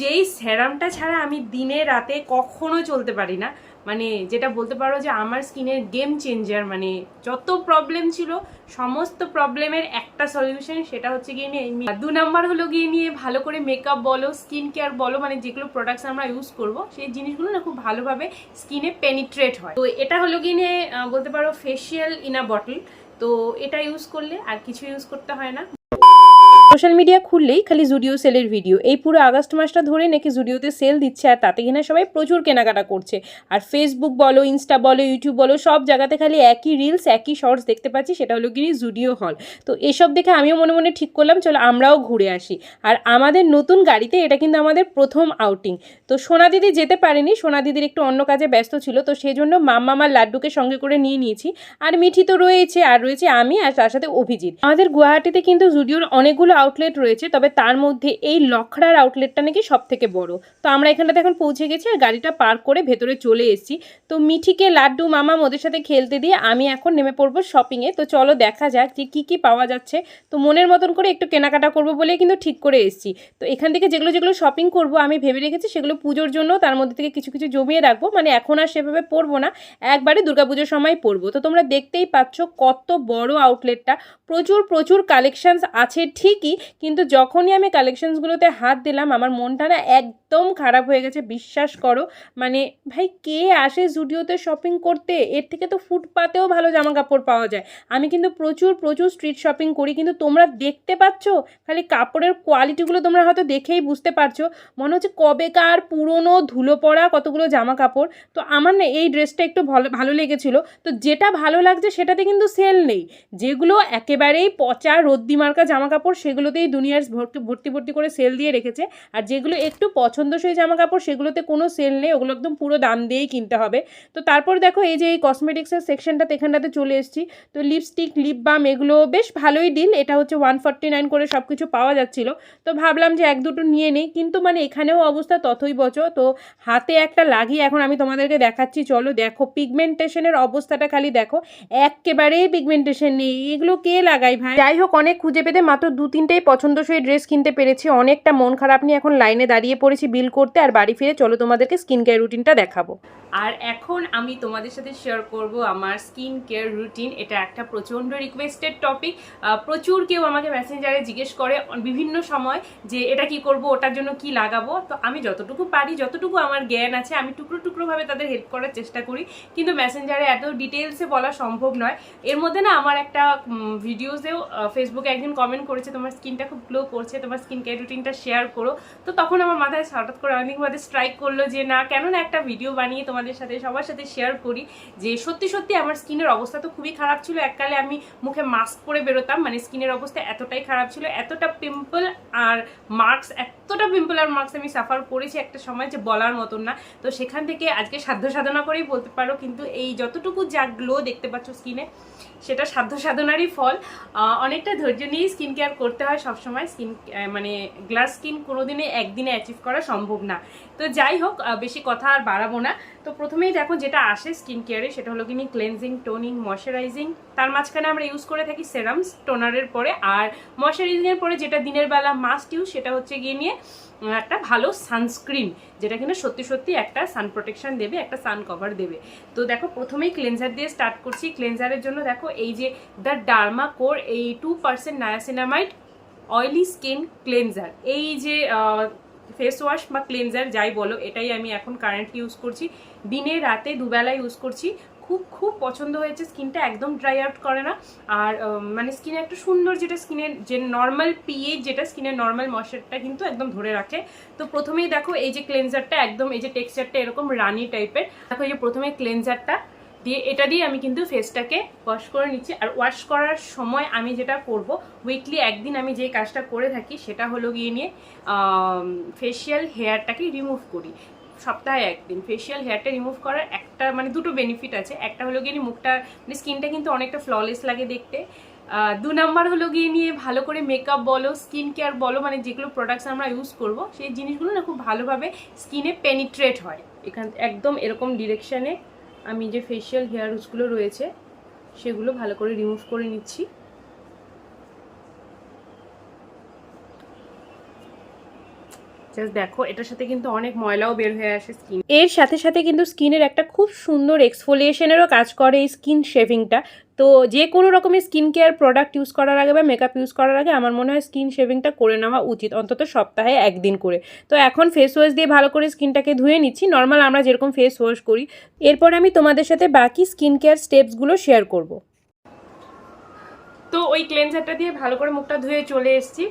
যেই স্যারামটা ছাড়া আমি দিনে রাতে কখনো চলতে পারি না। মানে যেটা বলতে পারো যে আমার স্কিনের গেম চেঞ্জার মানে যত প্রবলেম ছিল, সমস্ত প্রবলেমের একটা সলিউশন সেটা হচ্ছে গিয়ে নিয়ে দু নাম্বার হলো গিয়ে নিয়ে ভালো করে মেকআপ বলো স্কিন কেয়ার বলো মানে যেগুলো প্রোডাক্টস আমরা ইউজ করব, সেই জিনিসগুলো না খুব ভালোভাবে স্কিনে পেনিট্রেট হয়। তো এটা হলো গিয়ে নিয়ে বলতে পারো ফেসিয়াল ইন আ বটল তো এটা ইউজ করলে আর কিছু ইউজ করতে হয় না। সোশ্যাল মিডিয়া খুললেই খালি জুডিও সেলের ভিডিও। এই পুরো আগস্ট মাসটা ধরে নাকি জুডিওতে সেল দিচ্ছে আর তাতে কিনা সবাই প্রচুর কেনাকাটা করছে। আর ফেসবুক বলো ইনস্টা বলো ইউটিউব বলো, সব জায়গাতে খালি একই রিলস একই শর্টস দেখতে পাচ্ছি, সেটা হলো কি জুডিও হল তো এসব দেখে আমিও মনে মনে ঠিক করলাম, চলো আমরাও ঘুরে আসি। আর আমাদের নতুন গাড়িতে এটা কিন্তু আমাদের প্রথম আউটিং তো সোনা দিদি যেতে পারেনি, সোনা দিদির একটু অন্য কাজে ব্যস্ত ছিল, তো সেজন্য মাম্মামার লাড্ডুকে সঙ্গে করে নিয়ে নিয়েছি। আর মিঠি তো রয়েছে, আর রয়েছে আমি, আর তার সাথে অভিজিৎ। আমাদের গুয়াহাটিতে কিন্তু জুডিওর অনেকগুলো আউটলেট রয়েছে, তবে তার মধ্যে এই লখড়ার আউটলেটটা নাকি সব থেকে বড়। তো আমরা এখানটাতে এখন পৌঁছে গেছি আর গাড়িটা পার্ক করে ভেতরে চলে এসেছি। তো মিঠিকে, লাড্ডু, মামা ওদের সাথে খেলতে দিয়ে আমি এখন নেমে পড়ব শপিংয়ে তো চলো দেখা যাক যে কী কী পাওয়া যাচ্ছে। তো মনের মতন করে একটু কেনাকাটা করব বলে কিন্তু ঠিক করে এসেছি। তো এখান থেকে যেগুলো যেগুলো শপিং করব আমি ভেবে রেখেছি, সেগুলো পুজোর জন্য তার মধ্যে থেকে কিছু কিছু জমিয়ে রাখব। মানে এখন আর সেভাবে পরবো না, একবারে দুর্গাপুজোর সময় পরবো। তো তোমরা দেখতেই পাচ্ছ কত বড় আউটলেটটা প্রচুর প্রচুর কালেকশানস আছে ঠিকই কিন্তু যখনই আমি কালেকশনসগুলোতে হাত দিলাম আমার মনটা না একদম খারাপ হয়ে গেছে, বিশ্বাস করো। মানে ভাই, কে আসে জুডিওতে শপিং করতে? এর থেকে তো ফুটপাতেও ভালো জামা কাপড় পাওয়া যায়। আমি কিন্তু প্রচুর প্রচুর স্ট্রিট শপিং করি, কিন্তু তোমরা দেখতে পাচ্ছ? খালি কাপড়ের কোয়ালিটিগুলো তোমরা হয়তো দেখেই বুঝতে পারছ। মনে হচ্ছে কবেকার পুরনো ধুলো পড়া কতগুলো জামা কাপড় তো আমার না এই ড্রেসটা একটু ভালো ভালো লেগেছিলো। তো যেটা ভালো লাগছে সেটাতে কিন্তু সেল নেই। যেগুলো একেবারেই পচা রদ্দি মার্কা জামা কাপড় সেগুলোতেই দুনিয়ার ভর্তি ভর্তি ভর্তি করে সেল দিয়ে রেখেছে। আর যেগুলো একটু পছন্দসই জামা কাপড় সেগুলোতে কোনো সেল নেই, ওগুলো একদম পুরো দাম দিয়েই কিনতে হবে। তো তারপর দেখো এই যে এই কসমেটিক্সের সেকশনটাতে এখানটাতে চলে এসেছি। তো লিপস্টিক লিপ বাম এগুলো বেশ ভালোই ডিল এটা হচ্ছে ওয়ান ফর্টি নাইন করে সব কিছু পাওয়া যাচ্ছিল। তো ভাবলাম যে এক দুটো নিয়ে নিই, কিন্তু মানে এখানেও অবস্থা ততই বচো। তো হাতে একটা লাগিয়ে এখন আমি তোমাদেরকে দেখাচ্ছি, চলো দেখো। পিগমেন্টেশনের অবস্থাটা খালি দেখো, একেবারেই পিগমেন্টেশন নেই। এগুলো কে লাগাই ভাই? যাই হোক, অনেক খুঁজে পেতে মাত্র দু তিনটেই পছন্দসই ড্রেস কিনতে পেরেছি। অনেকটা মন খারাপ নিয়ে এখন লাইনে দাঁড়িয়ে পড়েছি। বিল করতে আর বাড়ি ফিরে চলো তোমাদেরকে স্কিন কেয়ার রুটিনটা দেখাবো। আর এখন আমি তোমাদের সাথে শেয়ার করব আমার স্কিন কেয়ার রুটিন এটা একটা প্রচণ্ড রিকোয়েস্টেড টপিক প্রচুর কেউ আমাকে মেসেঞ্জারে জিজ্ঞেস করে বিভিন্ন সময় যে এটা কি করব, ওটার জন্য কি লাগাবো। তো আমি যতটুকু পারি, যতটুকু আমার জ্ঞান আছে, আমি টুকরো টুকরোভাবে তাদের হেল্প করার চেষ্টা করি। কিন্তু মেসেঞ্জারে এত ডিটেলসে বলা সম্ভব নয়। এর মধ্যে না আমার একটা ভিডিওসেও ফেসবুকে একজন কমেন্ট করেছে, তোমার স্কিনটা খুব গ্লো করছে, তোমার স্কিন কেয়ার রুটিনটা শেয়ার করো। তো তখন আমার মাথায় হঠাৎ করে অনেক মাঝে স্ট্রাইক করল যে, না, কেন না একটা ভিডিও বানিয়ে তোমাদের সাথে, সবার সাথে শেয়ার করি? যে, সত্যি সত্যি আমার স্কিনের অবস্থা তো খুবই খারাপ ছিল। এককালে আমি মুখে মাস্ক পরে বেরোতাম মানে স্কিনের অবস্থা এতটাই খারাপ ছিল, এতটা পিম্পল আর মার্কস এতটা পিম্পল আর মার্কস আমি সাফার করেছি একটা সময় যে বলার মতন না। তো সেখান থেকে আজকে সাধ্য সাধনা করেই বলতে পারো, কিন্তু এই যতটুকু যা গ্লো দেখতে পাচ্ছ স্কিনে সেটা সাধ্য সাধনারই ফল। অনেকটা ধৈর্য নিয়েই স্কিন কেয়ার করতে হয় সবসময়। স্কিন মানে গ্লাস স্কিন কোনোদিনে একদিনে অ্যাচিভ করা সম্ভব না। তো যাই হোক বেশি কথা আর বাড়াবো না। তো প্রথমেই দেখো যেটা আসে স্কিন কেয়ারে সেটা হলো কিনি ক্লেনজিং টোনিং ময়শ্চারাইজিং তার মাঝখানে আমরা ইউজ করে থাকি সেরামস টোনারের পরে। আর ময়শ্চারাইজিংয়ের পরে যেটা দিনের বেলা মাস্ট ইউজ সেটা হচ্ছে গিয়ে নিয়ে একটা ভালো সানস্ক্রিন যেটা কিনা সত্যি সত্যি একটা সান প্রোটেকশন দেবে, একটা সান কভার দেবে। তো দেখো প্রথমেই ক্লেনজার দিয়ে স্টার্ট করছি। ক্লেনজারের জন্য দেখো এই যে দ্য ডার্মা কোর এই two percent niacinamide oily skin cleanser এই যে ফেস ওয়াশ বা ক্লেনজার যাই বলো, এটাই আমি এখন কারেন্টলি ইউজ করছি। দিনে রাতে দুবেলা ইউজ করছি। খুব খুব পছন্দ হয়েছে। স্কিনটা একদম ড্রাই আউট করে না। আর মানে স্কিনে একটা সুন্দর যেটা স্কিনের যে নর্মাল পিএইচ যেটা স্কিনের নর্মাল ময়শ্চারটা কিন্তু একদম ধরে রাখে। তো প্রথমেই দেখো, এই যে ক্লেনজারটা একদম, এই যে টেক্সচারটা এরকম রানি টাইপের দেখো এই যে প্রথমে ক্লেনজারটা দিয়ে এটা দিয়ে আমি কিন্তু ফেসটাকে ওয়াশ করে নিচ্ছি। আর ওয়াশ করার সময় আমি যেটা করব উইকলি একদিন আমি যে কাজটা করে থাকি সেটা হলো গিয়ে নিয়ে ফেসিয়াল হেয়ারটাকে রিমুভ করি। সপ্তাহে একদিন ফেসিয়াল হেয়ারটা রিমুভ করার একটা মানে দুটো বেনিফিট আছে। একটা হলো গিয়ে মুখটা মানে স্কিনটা কিন্তু অনেকটা ফ্ললেস লাগে দেখতে। দু নাম্বার হলো গিয়ে নিয়ে ভালো করে মেকআপ বলো স্কিন কেয়ার বলো মানে যেগুলো প্রোডাক্টস আমরা ইউজ করব, সেই জিনিসগুলো না খুব ভালোভাবে স্কিনে পেনিট্রেট হয়। এখান, একদম এরকম ডিরেকশানে আমি যে ফেসিয়াল হেয়ার রুটসগুলো রয়েছে, সেগুলো ভালো করে রিমুভ করে নিচ্ছি। জাস্ট দেখো, এটার সাথে কিন্তু অনেক ময়লাও বের হয়ে আসে স্কিন এর সাথে সাথে কিন্তু স্কিনের একটা খুব সুন্দর এক্সফোলিয়েশনেরও কাজ করে এই স্কিন শেভিংটা তো যে কোনো রকমের স্কিন কেয়ার প্রোডাক্ট ইউজ করার আগে বা মেকআপ ইউজ করার আগে আমার মনে হয় স্কিন শেভিংটা করে নেওয়া উচিত, অন্তত সপ্তাহে একদিন করে। তো এখন ফেস ওয়াশ দিয়ে ভালো করে স্কিনটাকে ধুয়ে নিচ্ছি। নর্মাল আমরা যেরকম ফেস ওয়াশ করি। এরপর আমি তোমাদের সাথে বাকি স্কিন কেয়ার স্টেপসগুলো শেয়ার করব। তো ওই ক্লেনজারটা দিয়ে ভালো করে মুখটা ধুয়ে চলে এসেছি।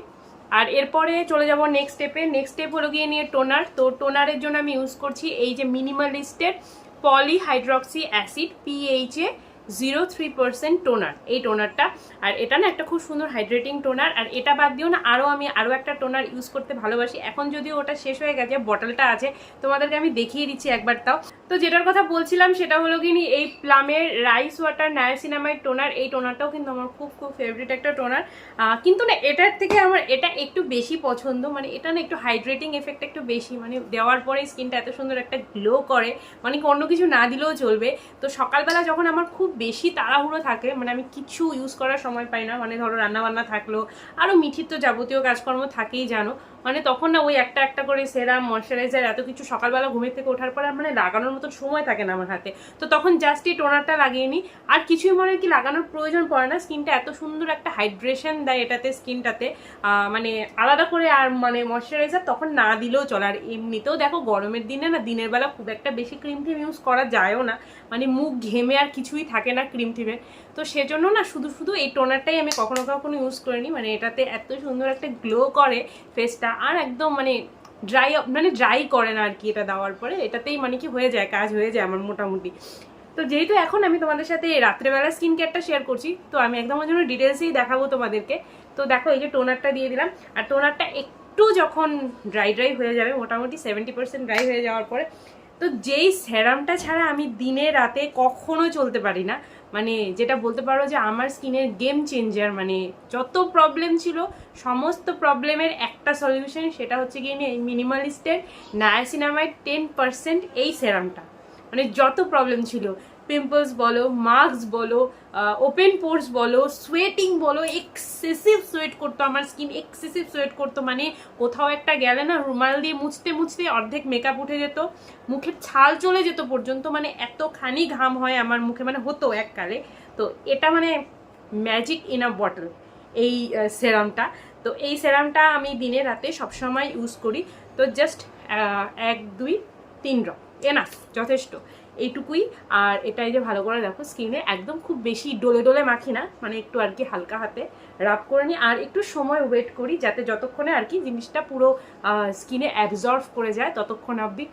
আর এরপরে চলে যাব নেক্সট স্টেপে নেক্সট স্টেপ হলো গিয়ে নিয়ে টোনার তো টোনারের জন্য আমি ইউজ করছি এই যে মিনিমালিস্টের poly hydroxy acid PHA zero three percent toner এই টোনারটা আর এটা না একটা খুব সুন্দর হাইড্রেটিং টোনার আর এটা বাদ দিয়েও না আরও আমি আরও একটা টোনার ইউজ করতে ভালোবাসি। এখন যদিও ওটা শেষ হয়ে গেছে বটলটা আছে, তোমাদেরকে আমি দেখিয়ে দিচ্ছি একবার তাও। তো যেটার কথা বলছিলাম, সেটা হলো কি এই প্লামের রাইস ওয়াটার নায়াসিনামাইড টোনার এই টোনারটাও কিন্তু আমার খুব খুব ফেভারিট একটা টোনার কিন্তু না, এটার থেকে আমার, এটা একটু বেশি পছন্দ মানে এটা না একটু হাইড্রেটিং এফেক্ট একটু বেশি মানে দেওয়ার পরে স্কিনটা এত সুন্দর একটা গ্লো করে মানে অন্য কিছু না দিলেও চলবে। তো সকালবেলা যখন আমার খুব বেশি তাড়াহুড়ো থাকে মানে আমি কিছু ইউজ করার সময় পাই না। মানে ধরো রান্নাবান্না থাকল আরও মিঠির তো যাবতীয় কাজকর্ম থাকেই জানো। মানে তখন না ওই একটা একটা করে সেরাম ময়শ্চারাইজার, এত কিছু সকালবেলা ঘুমের থেকে ওঠার পরে মানে লাগানোর মতো সময় থাকে না আমার হাতে। তো তখন জাস্ট এই টোনারটা লাগিয়ে নিই। আর কিছুই মনে কি লাগানোর প্রয়োজন পড়ে না স্কিনটা এত সুন্দর একটা হাইড্রেশন দেয় এটাতে স্কিনটাতে মানে আলাদা করে আর মানে ময়শ্চারাইজার তখন না দিলেও চলে। আর এমনিতেও দেখো গরমের দিনে না দিনের বেলা খুব একটা বেশি ক্রিম টিম ইউজ করা যায়ও না। মানে মুখ ঘেমে আর কিছুই থাকে না ক্রিম টিমে তো সেজন্য না শুধু শুধু এই টোনারটাই আমি কখনো কখনো ইউজ করিনি। মানে এটাতে এত সুন্দর একটা গ্লো করে ফেসটা আর একদম মানে ড্রাই মানে ড্রাই করে না আর কি এটা দেওয়ার পরে। এটাতেই মানে কি হয়ে যায়, কাজ হয়ে যায় আমার মোটামুটি। তো যেহেতু এখন আমি তোমাদের সাথে রাত্রেবেলা স্কিন কেয়ারটা শেয়ার করছি, তো আমি একদম ওই জন্য ডিটেলসেই দেখাবো তোমাদেরকে। তো দেখো এই যে টোনারটা দিয়ে দিলাম। আর টোনারটা একটু যখন ড্রাই ড্রাই হয়ে যাবে, মোটামুটি সেভেন্টি পার্সেন্ট ড্রাই হয়ে যাওয়ার পরে, তো যেই সেরামটা ছাড়া আমি দিনে রাতে কখনো চলতে পারি না মানে যেটা বলতে পারো যে আমার স্কিনের গেম চেঞ্জার মানে যত প্রবলেম ছিল, সমস্ত প্রবলেমের একটা সলিউশন সেটা হচ্ছে গিয়ে নিয়ে মিনিমালিস্টের নায়াসিনামাইড টেন পারসেন্ট এই সেরামটা মানে যত প্রবলেম ছিল পিম্পলস বলো মার্কস বলো ওপেন পোর্স বলো সোয়েটিং বলো এক্সেসিভ সোয়েট করতো আমার স্কিন এক্সেসিভ সোয়েট করতো মানে কোথাও একটা গেলে না রুমাল দিয়ে মুছতে মুছতে অর্ধেক মেকআপ উঠে যেত মুখের ছাল চলে যেত পর্যন্ত মানে এতখানি ঘাম হয় আমার মুখে মানে হতো এককালে। তো এটা মানে ম্যাজিক ইন আ বটল এই সেরামটা তো এই সেরামটা আমি দিনে রাতে সবসময় ইউজ করি। তো জাস্ট এক, দুই, তিন ড্রপ এনাফ যথেষ্ট। এইটুকুই। আর এটাই যে ভালো করে দেখো স্কিনে একদম খুব বেশি ডোলে ডোলে মাখি না মানে একটু আর কি হালকা হাতে রাব করে নিই। আর একটু সময় ওয়েট করি যাতে যতক্ষণে আর কি জিনিসটা পুরো স্কিনে অ্যাবজর্ভ করে যায় ততক্ষণ অবধি।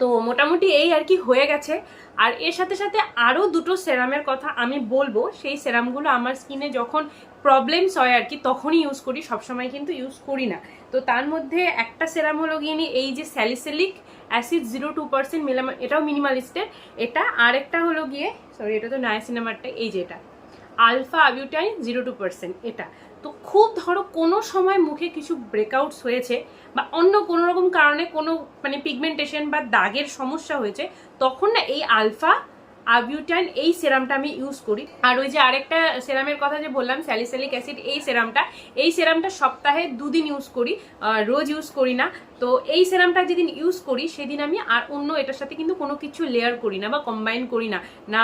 তো মোটামুটি এই আর কি হয়ে গেছে। আর এর সাথে সাথে আরও দুটো সেরামের কথা আমি বলব। সেই সেরামগুলো আমার স্কিনে যখন প্রবলেমস হয় আর কি, তখনই ইউজ করি, সবসময় কিন্তু ইউজ করি না। তো তার মধ্যে একটা সেরাম হলো গিয়ে এই যে salicylic acid zero two percent মিলাম, এটাও মিনিমালিস্টের এটা আর একটা হলো গিয়ে সরি এটা তো নায়া নায়াসিনামারটা এই যে এটা। Alpha arbutin zero two percent এটা। তো খুব ধরো কোনো সময় মুখে কিছু ব্রেকআউটস হয়েছে বা অন্য কোনো রকম কারণে কোনো মানে পিগমেন্টেশন বা দাগের সমস্যা হয়েছে, তখন না এই আলফা আবিউটাইন এই সেরামটা আমি ইউজ করি। আর ওই যে আরেকটা সেরামের কথা যে বললাম, স্যালিসেলিক অ্যাসিড, এই সেরামটা এই সেরামটা সপ্তাহে দুদিন ইউজ করি রোজ ইউজ করি না। তো এই সেরামটা যেদিন ইউজ করি, সেদিন আমি আর অন্য এটার সাথে কিন্তু কোনো কিছু লেয়ার করি না বা কম্বাইন করি না। না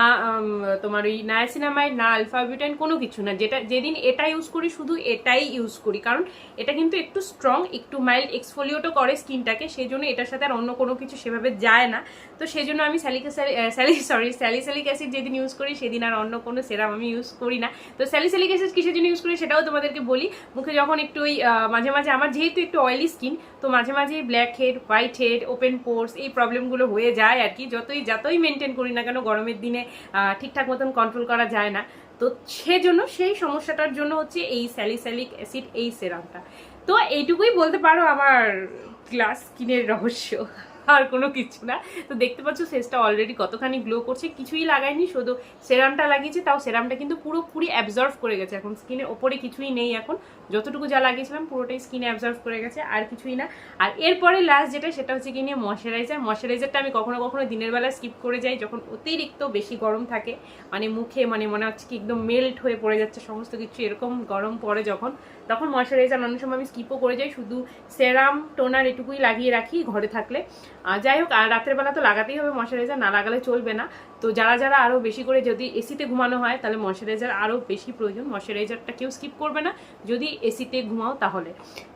তোমার ওই নায়াসিনামাইড না আলফা বিউটাইন কোনো কিছু না। যেটা, যেদিন এটা ইউজ করি, শুধু এটাই ইউজ করি। কারণ এটা কিন্তু একটু স্ট্রং একটু মাইল্ড এক্সফোলিওটো করে স্কিনটাকে সেই জন্য এটার সাথে আর অন্য কোনো কিছু সেভাবে যায় না। তো সেই জন্য আমি স্যালিকা স্যালি সরি স্যালিসেলিক অ্যাসিড যেদিন ইউজ করি, সেদিন আর অন্য কোনো সেরাম আমি ইউজ করি না। তো স্যালিসেলিক অ্যাসিড কিসের জন্য ইউজ করি সেটাও তোমাদেরকে বলি। মুখে যখন একটু ওই মাঝে মাঝে আমার যেহেতু একটু অয়েলি স্কিন তো মাঝে মাঝে blackhead whitehead open pores এই প্রবলেমগুলো হয়ে যায় আর কি। যতই যতই মেনটেন করি না কেন গরমের দিনে ঠিকঠাক মতন কন্ট্রোল করা যায় না। তো সেজন্য, সেই সমস্যাটার জন্য হচ্ছে এই স্যালিস্যালিক অ্যাসিড, এই সেরামটা তো এইটুকুই বলতে পারো আমার গ্লাস স্কিনের রহস্য। আর কোনো কিছু না। তো দেখতে পাচ্ছ ফেসটা অলরেডি কতখানি গ্লো করছে, কিছুই লাগাইনি শুধু সেরামটা লাগিয়েছি, তাও সেরামটা কিন্তু পুরোপুরি অ্যাবজর্ভ করে গেছে। এখন স্কিনের ওপরে কিছুই নেই এখন। যতটুকু যা লাগিয়েছিলাম পুরোটাই স্কিনে অ্যাবজর্ভ করে গেছে, আর কিছুই না। আর এরপরে লাস্ট যেটা, সেটা হচ্ছে কি নিয়ে ময়শ্চারাইজার ময়শ্চারাইজারটা আমি কখনো কখনো দিনের বেলা স্কিপ করে যাই, যখন অতিরিক্ত বেশি গরম থাকে। মানে মুখে মানে মনে হচ্ছে কি একদম মেল্ট হয়ে পড়ে যাচ্ছে, সমস্ত কিছু এরকম গরম পড়ে যখন। তখন ময়শ্চারাইজার অনেক সময় আমি স্কিপও করে যাই, শুধু সেরাম টোনার এটুকুই লাগিয়ে রাখি ঘরে থাকলে। যাই হোক, আর রাতের বেলা তো লাগাতেই হবে, ময়শ্চারাইজার না লাগালে চলবে না। তো যারা যারা আরও বেশি করে যদি এসিতে ঘুমানো হয়, তাহলে ময়শ্চারাইজার আরও বেশি প্রয়োজন। ময়শ্চারাইজারটা কেউ স্কিপ করবে না, যদি এসিতে ঘুমাও তাহলে।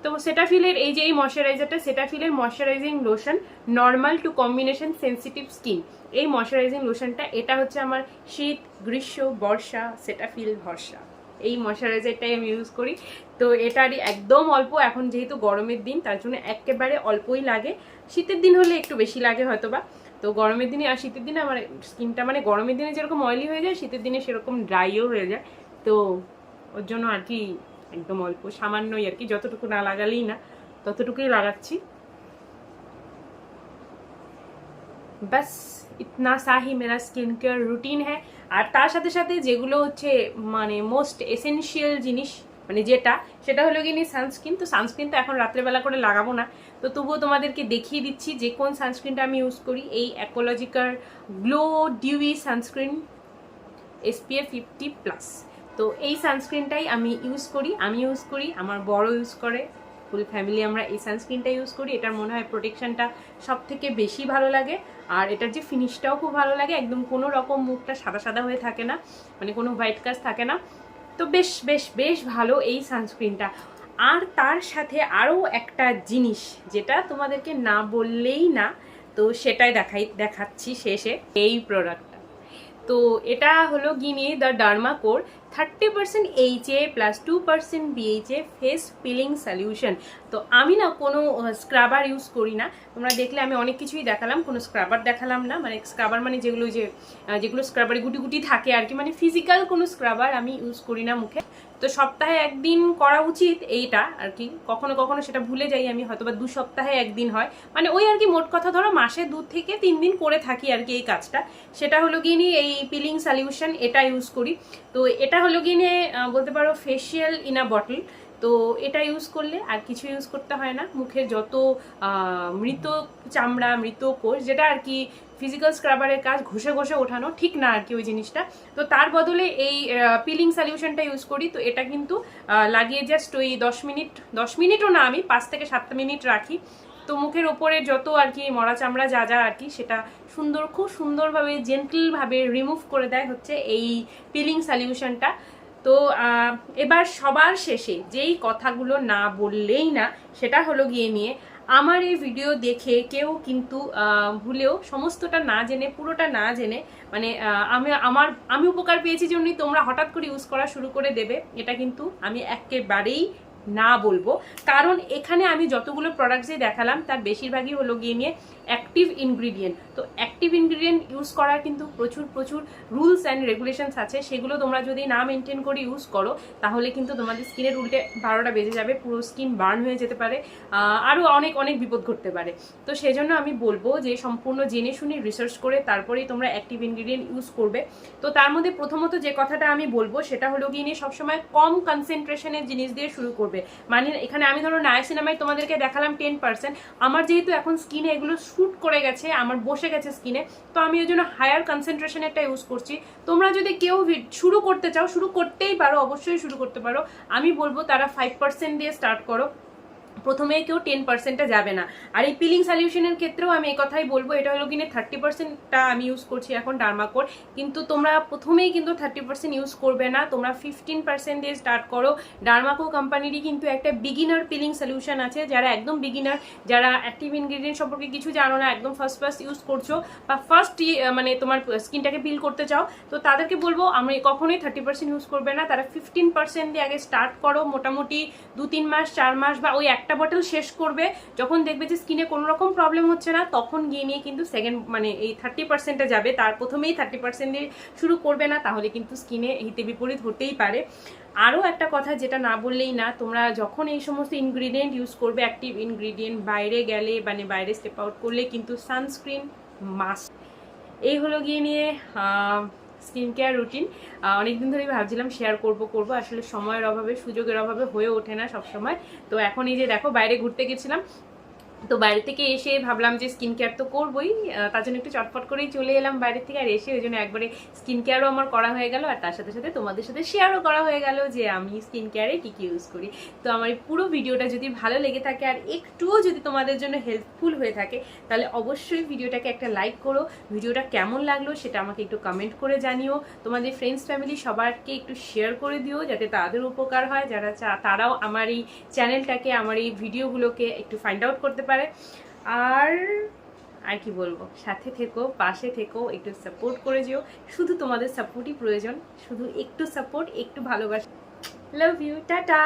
তো সেটাফিলের এই যে এই ময়শ্চারাইজারটা সেটাফিলের moisturising lotion normal to combination sensitive skin এই ময়শ্চারাইজিং লোশনটা, এটা হচ্ছে আমার শীত, গ্রীষ্ম, বর্ষা সেটাফিল ভরসা। এই ময়শ্চারাইজারটাই আমি ইউজ করি। তো এটারই একদম অল্প, এখন যেহেতু গরমের দিন, তার জন্য একেবারে অল্পই লাগে। শীতের দিন হলে একটু বেশি লাগে হয়তো বা তো গরমের দিনে আর শীতের দিনে আমার স্কিনটা মানে গরমের দিনে যেরকম অয়েলি হয়ে যায়, শীতের দিনে সেরকম ড্রাইও হয়ে যায়। তো ওর জন্য আর কি একদম অল্প, সামান্যই আর কি, যতটুকু না লাগালেই না, ততটুকুই লাগাচ্ছি। ব্যাস, ইতনা সা হি মেরা স্কিন কেয়ার রুটিন হ্যাঁ আর তার সাথে সাথে যেগুলো হচ্ছে মানে মোস্ট এসেনশিয়াল জিনিস মানে যেটা, সেটা হলো কি সানস্ক্রিন তো সানস্ক্রিন তো এখন রাত্রেবেলা করে লাগাবো না। তো তবুও তোমাদেরকে দেখিয়ে দিচ্ছি যে কোন সানস্ক্রিনটা আমি ইউজ করি। এই অ্যাকোলজিকার glow dewy sunscreen SPF fifty plus তো এই সানস্ক্রিনটাই আমি ইউজ করি, আমি ইউজ করি, আমার বড় ইউজ করে। ফুল ফ্যামিলি আমরা এই সানস্ক্রিনটা ইউজ করি। এটার মনে হয় প্রোটেকশনটা সব থেকে বেশি ভালো লাগে। আর এটার যে ফিনিশটাও খুব ভালো লাগে, একদম কোনো রকম মুখটা সাদা সাদা হয়ে থাকে না মানে কোনো হোয়াইট কাজ থাকে না। তো বেশ বেশ বেশ ভালো এই সানস্ক্রিনটা আর তার সাথে আরও একটা জিনিস, যেটা তোমাদেরকে না বললেই না, তো সেটাই দেখাই, দেখাচ্ছি শেষে এই প্রোডাক্টটা তো এটা হলো গিনি the Derma Co thirty percent AHA plus two percent BHA face peeling solution তো আমি না কোনো স্ক্রাবার ইউজ করি না। তোমরা দেখলে আমি অনেক কিছুই দেখালাম, কোনো স্ক্রাবার দেখালাম না। মানে স্ক্রাবার মানে যেগুলো যে যেগুলো স্ক্রাবারে গুটি গুটি থাকে আর কি। মানে ফিজিক্যাল কোনো স্ক্রাবার আমি ইউজ করি না মুখে। তো সপ্তাহে একদিন করা উচিত এইটা আর কি। কখনো কখনো সেটা ভুলে যাই আমি হয়তো বা দু সপ্তাহে একদিন হয়। মানে ওই আর কি মোট কথা ধরো মাসে দু থেকে তিন দিন করে থাকি আর কি এই কাজটা। সেটা হলো গিয়ে নিয়ে এই পিলিং সলিউশন এটা ইউজ করি। তো এটা হলো গিয়ে নিয়ে বলতে পারো ফেশিয়াল ইন আ বটল তো এটা ইউজ করলে আর কিছু ইউজ করতে হয় না। মুখের যত মৃত চামড়া, মৃত কোষ, যেটা আর কি ফিজিক্যাল স্ক্রাবারের কাজ ঘষে ঘষে ওঠানো ঠিক না আর কি ওই জিনিসটা। তো তার বদলে এই পিলিং সলিউশনটা ইউজ করি। তো এটা কিন্তু লাগিয়ে জাস্ট ওই দশ মিনিট, দশ মিনিটও না আমি, পাঁচ থেকে সাত মিনিট রাখি। তো মুখের ওপরে যত আর কি মরা চামড়া যা যা আর কি, সেটা সুন্দর, খুব সুন্দরভাবে জেন্টলভাবে রিমুভ করে দেয় হচ্ছে এই পিলিং সলিউশনটা তো এবার সবার শেষে যেই কথাগুলো না বললেই না, সেটা হলো গিয়ে নিয়ে আমার এই ভিডিও দেখে কেউ কিন্তু ভুলেও সমস্তটা না জেনে, পুরোটা না জেনে মানে আমি, আমার, আমি উপকার পেয়েছি জন্যই তোমরা হঠাৎ করে ইউজ করা শুরু করে দেবে, এটা কিন্তু আমি একেবারেই না বলব। কারণ এখানে আমি যতগুলো প্রোডাক্টসই দেখালাম, তার বেশিরভাগই হলো গিয়ে নিয়ে অ্যাক্টিভ ইনগ্রিডিয়েন্ট তো অ্যাক্টিভ ইনগ্রিডিয়েন্ট ইউজ করার কিন্তু প্রচুর প্রচুর রুলস অ্যান্ড রেগুলেশনস আছে। সেগুলো তোমরা যদি না মেনটেন করে ইউজ করো, তাহলে কিন্তু তোমাদের স্কিনের উল্টে বারোটা বেজে যাবে, পুরো স্কিন বার্ন হয়ে যেতে পারে আরও অনেক অনেক বিপদ ঘটতে পারে। তো সেই জন্য আমি বলব যে সম্পূর্ণ জেনে শুনে রিসার্চ করে তারপরেই তোমরা অ্যাক্টিভ ইনগ্রিডিয়েন্ট ইউজ করবে। তো তার মধ্যে প্রথমত যে কথাটা আমি বলব, সেটা হলো গিয়ে নিয়ে সবসময় কম কনসেন্ট্রেশনের জিনিস দিয়ে শুরু করবে। মানে এখানে আমি ধরো নায়াসিনামাইড তোমাদেরকে দেখালাম টেন পার্সেন্ট আমার যেহেতু এখন স্কিনে এগুলো শ্যুট করে গেছে, আমার বসে গেছে স্কিনে তো আমি ওই জন্য হায়ার কনসেন্ট্রেশন একটা ইউজ করছি। তোমরা যদি কেউ শুরু করতে চাও, শুরু করতেই পারো, অবশ্যই শুরু করতে পারো। আমি বলব তারা ফাইভ পার্সেন্ট দিয়ে স্টার্ট করো। প্রথমে কেউ টেন পার্সেন্টটা যাবে না। আর এই পিলিং সলিউশনের ক্ষেত্রেও আমি কথাই বলব, এটা হলো কিনে থার্টি পার্সেন্টটা আমি ইউজ করছি এখন ডার্মাকোর কিন্তু তোমরা প্রথমেই কিন্তু থার্টি পার্সেন্ট ইউজ করবে না, তোমরা ফিফটিন পার্সেন্ট দিয়ে স্টার্ট করো। ডার্মাকো কোম্পানিরই কিন্তু একটা বিগিনার পিলিং সলিউশন আছে, যারা একদম বিগিনার যারা অ্যাক্টিভ ইনগ্রিডিয়েন্ট সম্পর্কে কিছু জানো না, একদম ফার্স্ট ফার্স্ট ইউজ করছ, বা ফার্স্ট মানে তোমার স্কিনটাকে পিল করতে চাও, তো তাদেরকে বলব, আমি কখনোই থার্টি পার্সেন্ট ইউজ করবে না, তারা ফিফটিন পার্সেন্ট দিয়ে আগে স্টার্ট করো। মোটামুটি দু তিন মাস, চার মাস বা ওই একটা বটল শেষ করবে, যখন দেখবে যে স্কিনে কোনো রকম প্রবলেম হচ্ছে না, তখন গিয়ে নিয়ে কিন্তু সেকেন্ড মানে এই থার্টি পার্সেন্টে যাবে। তার প্রথমেই থার্টি পার্সেন্ট দিয়ে শুরু করবে না, তাহলে কিন্তু স্কিনে হিতে বিপরীত হতেই পারে। আরও একটা কথা যেটা না বললেই না, তোমরা যখন এই সমস্ত ইনগ্রিডিয়েন্ট ইউজ করবে অ্যাক্টিভ ইনগ্রিডিয়েন্ট বাইরে গেলে মানে বাইরে স্টেপ আউট করলে কিন্তু সানস্ক্রিন মাস্ট এই হলো গিয়ে নিয়ে স্কিন কেয়ার রুটিন অনেকদিন ধরেই ভাবছিলাম শেয়ার করব করব। আসলে সময়ের অভাবে, সুযোগের অভাবে হয়ে ওঠে না সবসময়। তো এখন এই যে দেখো, বাইরে ঘুরতে গেছিলাম। তো বাইরে থেকে এসে ভাবলাম যে স্কিন কেয়ার তো করবোই তার জন্য একটু চটপট করেই চলে এলাম বাইরে থেকে আর এসে ওই জন্য একবারে স্কিন কেয়ারও আমার করা হয়ে গেল আর তার সাথে সাথে তোমাদের সাথে শেয়ারও করা হয়ে গেল যে আমি স্কিন কেয়ারে কী কী ইউজ করি। তো আমার পুরো ভিডিওটা যদি ভালো লেগে থাকে আর একটুও যদি তোমাদের জন্য হেল্পফুল হয়ে থাকে, তাহলে অবশ্যই ভিডিওটাকে একটা লাইক করো। ভিডিওটা কেমন লাগল সেটা আমাকে একটু কমেন্ট করে জানিও। তোমাদের ফ্রেন্ডস ফ্যামিলি সবারকে একটু শেয়ার করে দিও যাতে তাদের উপকার হয়। যারা তারাও আমার এই চ্যানেলটাকে আমার এই ভিডিওগুলোকে একটু ফাইন্ড আউট করতে পারে। আর আর কি বলব, সাথে থেকো, পাশে থেকো, একটু সাপোর্ট করে যেও। শুধু তোমাদের সাপোর্টই প্রয়োজন। শুধু একটু সাপোর্ট একটু ভালোবাসা। Love you tata!